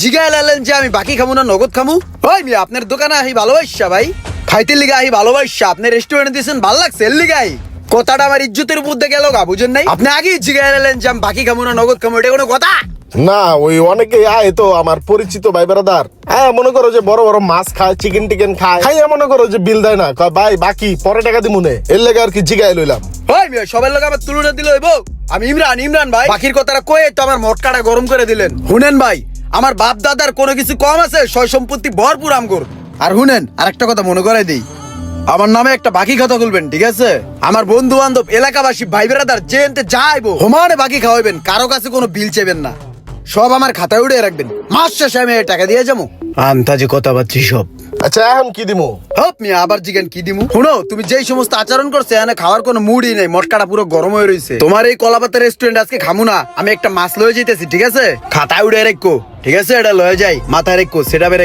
জিগায় লালেন যে আমি বাকি খামু না নগদ খামু? ওই মিয়া আপনার দোকানে আহি ভালোবাসা ভাই। খাইতে লিগা আহি ভালোবাসা আপনি রেস্টুরেন্টে দিয়েছেন ভালো লাগছে এর লিগাই কথাটা আমার ইজ্জতের উপর দিয়ে গেল গা বুঝেন নাই? আপনি আগেই জিগায় লালেন যে আমি বাকি খামু না নগদ খামু এটা কোনো কথা? না ওই অনেকে আয় তো আমার পরিচিত ভাই বেড়াদার হ্যাঁ মনে করো যে বড় বড় মাছ খায় চিকেন টিকেন খায়। খাইয়া মনে করো যে বিল দেয় না কয় ভাই বাকি পরে টাকা দিমুনে এর লেগে আর কি জিগাই লইলাম। ওই মিয়া সবার লোক আমার তুলনা দিল হইব। আমি ইমরান ইমরান ভাই। বাকির কথাটা কয়ে তো আমার মটকাটা গরম করে দিলেন। শুনেন ভাই আমার বাপ দাদার কোনো কিছু কম আছে? সয় সম্পত্তি ভরপুর আমগর। আর শুনেন আর একটা কথা মনে করাই দিই। আমার নামে একটা বাকি খাতা খুলবেন ঠিক আছে? আমার বন্ধু বান্ধব এলাকাবাসী ভাই বেড়াদার যে এনতে যাইবো হোমানে বাকি খাওয়াবেন কারও কাছে কোনো বিল চেবেন না। সব আমার খাতায় উড়ে রাখবেন। মাস শেষে আমি টাকা দিয়ে যাব। আন্তাজি কথা পাচ্ছি সব। আচ্ছা এখন কি দিমু? হপ মিয়া আবার জিজ্ঞেন কি দিমু? শুনো, তুমি যেই সমস্ত আচরণ করছে, এখানে খাওয়ার কোনো মুডই নেই, মটকাটা পুরো গরম হয়ে রয়েছে তোমার এই কলাপাতা রেস্টুরেন্ট আজকে খামু না, আমি একটা মাছ লয়ে যেতেছি ঠিক আছে? খাতা উড়ে রেখো, ঠিক আছে? এটা লয়ে যাই, মাথায় রেখো, সেটা বেরে